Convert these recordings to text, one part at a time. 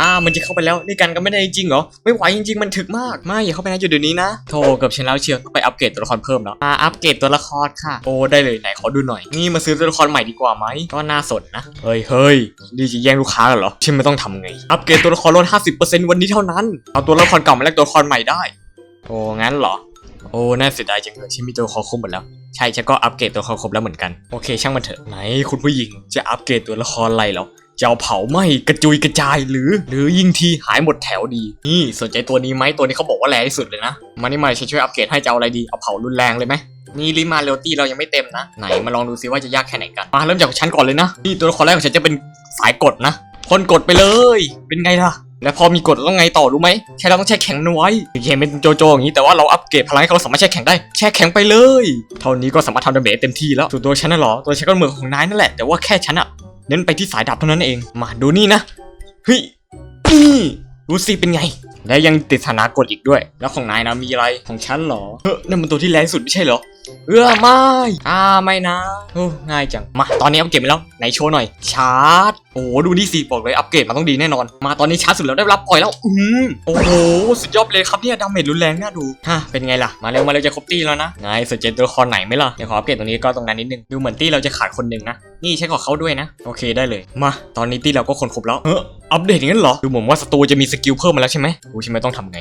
อ่ามันจะเข้าไปแล้วนี่กันก็ไม่ได้จริงเหรอไม่ไหวจริงๆมันถึกมากไม่อย่าเข้าไปนะอยู่เดี๋ยวนี้นะโทรกับฉันแล้วเชียวต้องไปอัปเกรดตัวละครเพิ่มแล้วอ่าอัปเกรดตัวละครค่ะโอ้ได้เลยไหนขอดูหน่อยนี่มาซื้อตัวละครใหม่ดีกว่าไหมก็น่าสนนะเฮ้ยเฮ้ยนี่จะแย่งลูกค้ากันเหรอฉันไม่ต้องทำไงอัปเกรดตัวละครลด50%วันนี้เท่านั้นเอาตัวละครเก่ามาแลกตัวละครใหม่ได้ โอ้งั้นเหรอโอ้ น่าเสียดายจังเลยฉันมีตัวละครครบหมดแล้ว ใช่ฉันก็อัปเกรดตัวละครครบแล้วเหมือนกัน โอเค ช่างมันเถอะ ไหนคุณผู้หญิงจะอัปเกรดตัวละครอะไรหรอ จะเอาเผาไหม้กระจุยกระจายหรือ หรือยิงทีหายหมดแถวดี นี่สนใจตัวนี้ไหมตัวนี้เขาบอกว่าแรงที่สุดเลยนะ มานี่มาฉันช่วยอัปเกรดให้จะเอาอะไรดี เอาเผารุนแรงเลยไหมนี่ลิมาเรลตี้เรายังไม่เต็มนะ ไหนมาลองดูซิว่าจะยากแค่ไหนกัน มาเริ่มจากฉันก่อนเลยนะ นี่ตัวละครแรกของฉันจะเป็นสายกดนะ คนกดไปเลย เป็นไงล่ะ แล้วพอมีกดแล้วไงต่อรู้ไหม แค่เราต้องแช่แข็งนไว้เห็นเป็นโจโจอย่างนี้แต่ว่าเราอัปเกรดพลังให้เขาสามารถแช่แข็งได้ แช่แข็งไปเลย เท่านี้ก็สามารถทำดาเมจเต็มที่แล้วส่วนตัวฉันน่ะหรอ ตัวฉันก็เหมือนของนายนั่นแหละ แต่ว่าแค่ฉันอะ เน้นไปที่สายดับเท่านั้นเอง มาดูนี่นะเฮ้ยนี่ดูสิเป็นไง และยังติดฐานากดอีกด้วย แล้วของนายนะมีอะไรของฉันเหรอเฮ้ยนั่นมันตัวที่แรงสุดไม่ใช่เหรอเออไม่อ่าไม่นะโอ้ง่ายจังมาตอนนี้เอาเก็บไปแล้วไหนโชว์หน่อยชาร์จโอ้ดูนี่สิบอกเลยอัปเกรดมันต้องดีแน่นอน มาตอนนี้ชาร์จสุดแล้วได้รับปล่อยแล้วอืมโอ้โหสุดยอดเลยครับเนี่ยดาเมจรุนแรงน่าดูฮะเป็นไงล่ะมาเร็วมาเร็วจะครบตีแล้วนะไงสนใจตัวละครไหนไหมล่ะเดี๋ยวขออัปเกรดตรงนี้ก็ตรงนั้นนิดนึงดูเหมือนตีเราจะขาดคนหนึ่งนะนี่ใช้ขอเขาด้วยนะ โอเคได้เลย มา ตอนนี้ตีเราก็คนครบแล้วเอออัปเดตอย่างนั้นเหรอ ดูเหมือนว่าศัตรูจะมีสกิลเพิ่มมาแล้วใช่ไหมรู้ใช่ไหมต้องทำไง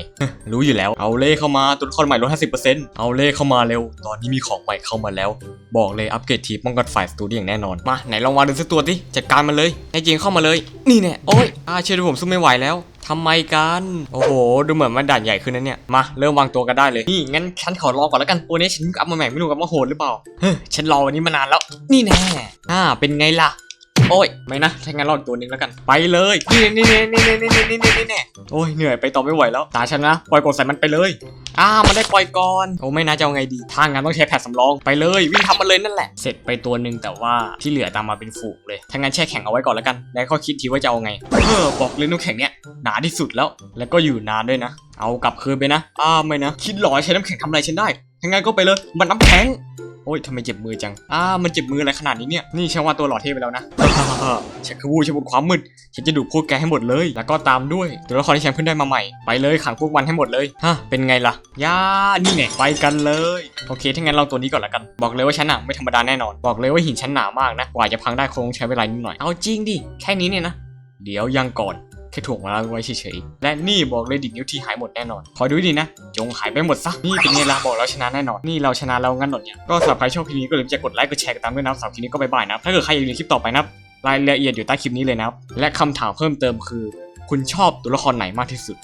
รู้อยู่แล้ว เอาเล่เข้ามาตัวละครใหม่ลด50เอาเล่เข้ามาเร็ว ตอนนี้มีของใหม่เข้ามาแล้ว บอกเลยอัปเกรดทีป้องกันฝ่ายศัตรูได้อย่างแน่นอน มาไหนลองวางดูสักตัวสิจัดการมันเลยให้จริงเข้ามาเลย นี่แน่โอ้ยอาเชื่อดูผมสู้ไม่ไหวแล้วทำไมกัน โอ้โห ดูเหมือนมันด่านใหญ่ขึ้นนะเนี่ย มาเริ่มวางตัวกันได้เลย นี่งั้นฉันขอรอก่อนแล้วกัน ตัวนี้ฉันอัพมาใหม่ไม่รู้กับว่าโหดหรือเปล่า เฮ้ย ฉันรอวันนี้มานานแล้ว นี่แน่อ่า เป็นไงล่ะ โอ้ยไม่นะถ้างั้นรออีกตัวหนึงแล้วกัน ไปเลยนี่นี่นี่นี่นี่นี่นี่นี่นี่นโอ้ยเหนื่อยไปต่อไม่ไหวแล้วตาฉันนะปล่อยกดใส่มันไปเลยอ่ามันได้ปล่อยก่อนโอ้ไม่น่าจะเอาไงดีถ้างั้นต้องใช้แพดสำรองไปเลย วิ่งทำมันเลยนั่นแหละ เสร็จไปตัวหนึ่งแต่ว่าที่เหลือตามมาเป็นฝูงเลยถ้างั้นแช่แข็งเอาไว้ก่อนแล้วกันแล้วก็คิดทีว่าจะเอาไงเออบอกเลยน้ำแข็งเนี้ยหนาที่สุดแล้ว แล้วก็อยู่นานด้วยนะ เอากลับคืนไปนะอ้าไม่นะ คิดหรอใช้น้ำแข็งทำอะไรฉันได้ ถ้างั้นก็ไปเลย มันน้ำแข็ง โอ้ยทำไมเจ็บมือจังอ้ามันเจ็บมืออะไรขนาดนี้เนี่ย นี่ฉันว่าตัวหล่อเท่ไปแล้วนะฉันคือวูฉันบนความมืด ฉันจะดูดพวกแกให้หมดเลย แล้วก็ตามด้วยตัวละครที่ฉันเพิ่งได้มาใหม่ ไปเลยขังพวกมันให้หมดเลย ฮะ เป็นไงล่ะ ย่า นี่ไงไปกันเลย โอเค ถ้างั้นเราตัวนี้ก่อนละกัน บอกเลยว่าฉันอะไม่ธรรมดาแน่นอน บอกเลยว่าหินฉันหนามากนะ กว่าจะพังได้คงใช้เวลานิดหน่อย เอาจริงดิ แค่นี้เนี่ยนะ เดี๋ยวยังก่อน แค่ถ่วงเวลาไว้เฉยๆ และนี่บอกเลยดิดนิ้วทีหายหมดแน่นอนคอยดูดีนะ จงหายไปหมดซะ นี่เป็นไงล่ะบอกแล้วชนะแน่นอน นี่เราชนะแล้วงั้นหนอเนี่ย ก็สำหรับใครชอบคลิปนี้ก็อย่าลืมจะกดไลค์กดแชร์กันตามด้วยนะสำหรับคลิปนี้ก็บายบายนะ ถ้าเกิดใครอยากดูคลิปต่อไปนะรายละเอียดอยู่ใต้คลิปนี้เลยนะ และคำถามเพิ่มเติมคือ คุณชอบตัวละครไหนมากที่สุด